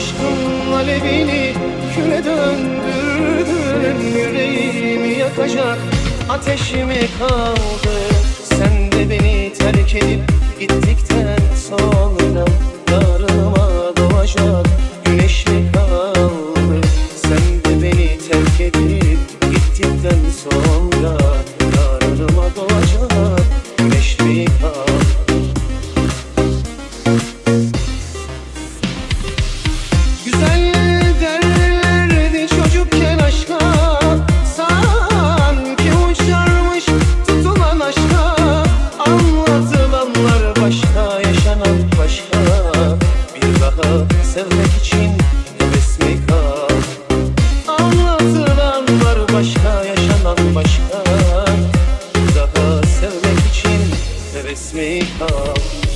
Aşkın alevini küle döndürdün Yüreğimi yakacak ateşimi kaldı. Sen de beni terk edip sevmek için heves mi kal? Anlatılan başka yaşanan başka. Daha sevmek için heves mi kal?